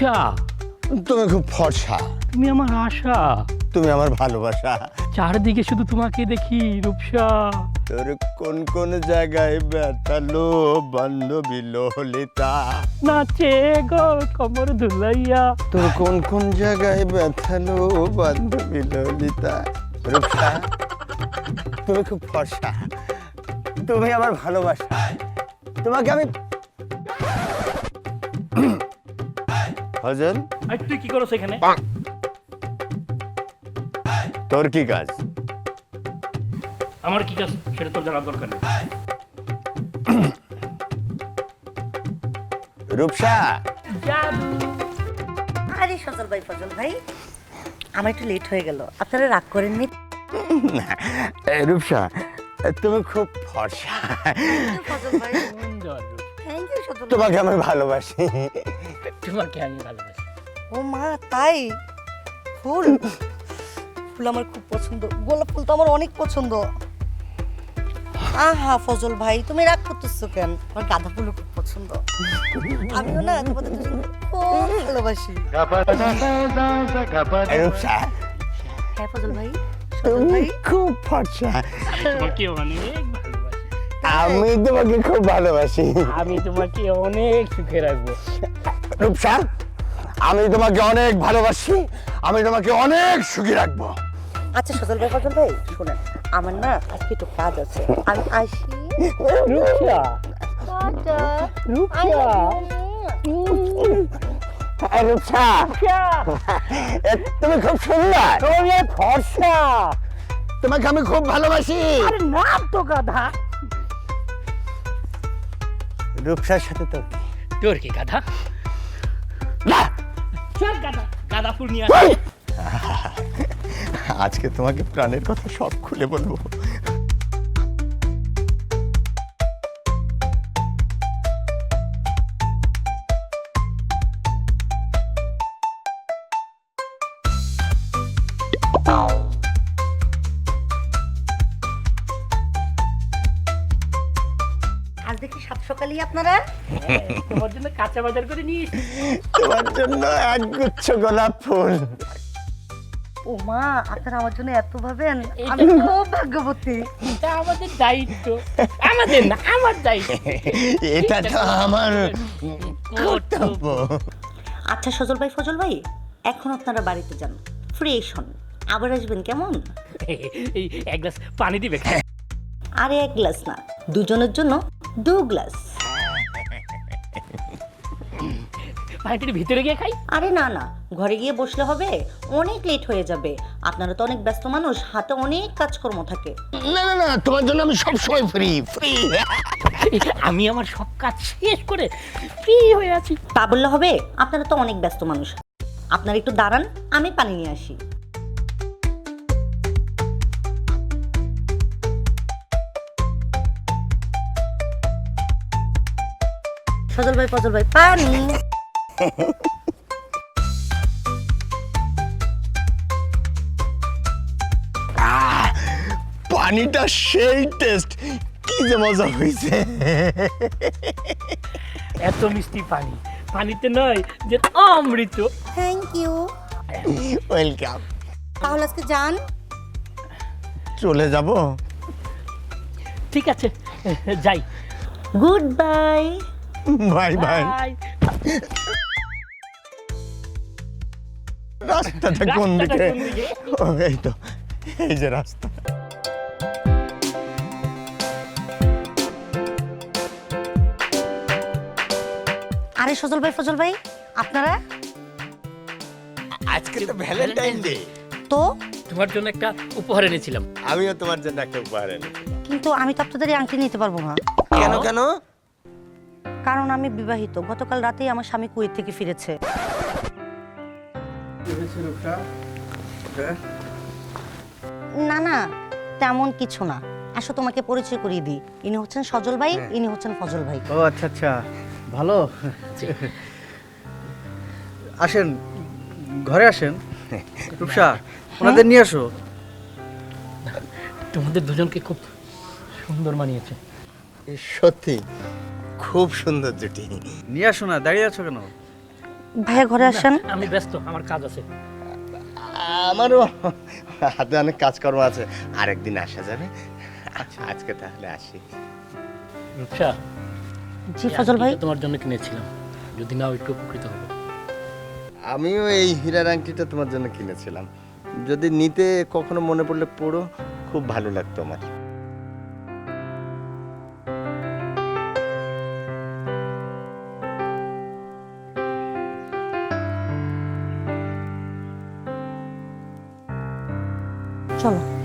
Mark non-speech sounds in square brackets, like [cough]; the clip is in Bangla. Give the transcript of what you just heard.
রূপসা তুমি খুব ফর্সা। তুমি আমার আশা। তুমি আমার ভালোবাসা। চারদিকে শুধু তোমাকে দেখি রূপসা। তোর কোন কোন জায়গায় ব্যথালো বান্ধবী ললিতা নাচে গো কমর ধুলাইয়া। তোর কোন কোন জায়গায় ব্যথালো বান্ধবী ললিতা রূপসা তুমি খুব ফর্সা। তুমি আমার ভালোবাসা। তোমাকে আমি হজন আর তুই কি করো সেখানে তোর কি কাজ? আমার কি কাজ? সেটা তোর জানার দরকার নেই। [coughs] রূপসা! আরে সজল ভাই ফজল ভাই আমার একটু লেট হয়ে গেল। আপনারা রাগ করেননি? এ, রূপসা তুমি খুব ফর্সা। তোমাকে আমি ভালোবাসি। তোমাকে আমি ভালোবাসি। ও মা তাই? ফুল। ফুল আমার খুব পছন্দ। গোলাপ ফুল তো আমার অনেক পছন্দ। আহা ফজল ভাই তুমি রাগ করতেছো কেন? আমার গাঁদা ফুলও খুব পছন্দ। আমিও না তোমাদের খুব ভালোবাসি রূপসা হ্যাঁ ফজল ভাই সজল তুমি ভাই খুব ফর্সা তোমাকে অনেক ভালোবাসি। আমি তোমাকে খুব ভালোবাসি আমি তোমাকে অনেক সুখে রাখব রূপসা আমি তোমাকে অনেক ভালোবাসি আমি তোমাকে অনেক সুখী রাখব। আচ্ছা সজল ভাই ফজল ভাই শোনেন আমার না আজকে একটু কাজ আছে। আমি আসি। রূপসা। রূপসা। রূপসা তুমি খুব সুন্দর। তুমি ফর্সা। তোমাকে আমি খুব ভালোবাসি। আরে নাম তো গাধা। রূপসার সাথে তো তোর কি গাধা? না। ফুল নিয়ে [laughs] আজকে তোমাকে প্রাণের কথা সব খুলে বলব। আজ সাত আপনারা? তোমার জন্য কাঁচা বাজার করে নিয়ে। তোমার জন্য এক গুচ্ছ গোলাপ ফুল। ও মা আপনারা আমার জন্য এত ভাবেন। আমি খুব ভাগ্যবতী। এটা আমাদের দায়িত্ব। আমাদের না আমার দায়িত্ব। এটা তো আমার কর্তব্য। আচ্ছা সজল ভাই ফজল ভাই এখন আপনারা বাড়িতে যান। ফ্রেশ হন। আবার আসবেন কেমন? এই এক গ্লাস পানি দিবে। আরে এক গ্লাস না দুজনের জন্য দু গ্লাস। পানিটির ভিতরে গিয়ে খাই। আরে না না ঘরে গিয়ে বসলে হবে অনেক লেট হয়ে যাবে। আপনারা তো অনেক ব্যস্ত মানুষ হাতে অনেক কাজকর্ম থাকে। না না না তোমার জন্য আমি সব সময় ফ্রি ফ্রি আমি আমার সব কাজ শেষ করে ফ্রি হয়ে আছি। তা বললে হবে আপনারা তো অনেক ব্যস্ত মানুষ। আপনারা একটু দাঁড়ান আমি পানি নিয়ে আসি। সজল ভাই ফজল ভাই পানি। [laughs] পানিটা সেই টেস্ট কি যে মজা হয়েছে [laughs] এত মিষ্টি পানি। পানিতে নয় যে অমৃত। থ্যাংক ইউ ওয়েলকাম তাহলে আজকে যান। চলে যাব? ঠিক আছে যাই। Good bye bye bye bye রাস্তাটা কোন দিকে ও, এই তো এই যে রাস্তা। আরে সজল ভাই ফজল ভাই আপনারা? আজকে তো ভ্যালেন্টাইন ডে তো? তোমার জন্য একটা উপহার এনেছিলাম। আমিও তোমার জন্য একটা উপহার এনেছি কিন্তু আমি তো আপনাদের আংটি নিতে পারব না। কেন কেন? কারণ আমি বিবাহিত। গতকাল রাতেই আমার স্বামী কুয়েত থেকে ফিরেছে। না না তেমন কিছু না। আসো তোমাকে পরিচয় করিয়ে দিই। ইনি হচ্ছেন সজল ভাই ইনি হচ্ছেন ফজল ভাই। ও আচ্ছা আচ্ছা। ভালো? আসেন ঘরে আসেন। রূপসা ওনাদের নিয়ে আসো। তোমাদের দুজনকে খুব সুন্দর মানিয়েছে। সত্যি খুব সুন্দর জুটি। নিয়ে আসো না দাঁড়িয়ে আছো কেন? ভাইয়া ঘরে আসেন। আমি ব্যস্ত আমার কাজ আছে। আমারও হাতে অনেক কাজকর্ম আছে। আরেকদিন আসা যাবে। আচ্ছা। আজকে তাহলে আসি। রূপসা জি ফজল ভাই। তোমার জন্য কিনেছিলাম। যদি নাও একটু উপকৃত হব। আমিও এই হীরার আংটিটা তোমার জন্য কিনেছিলাম। যদি নিতে কখনো মনে পড়লে পড়ো খুব ভালো লাগতো আমার। চলো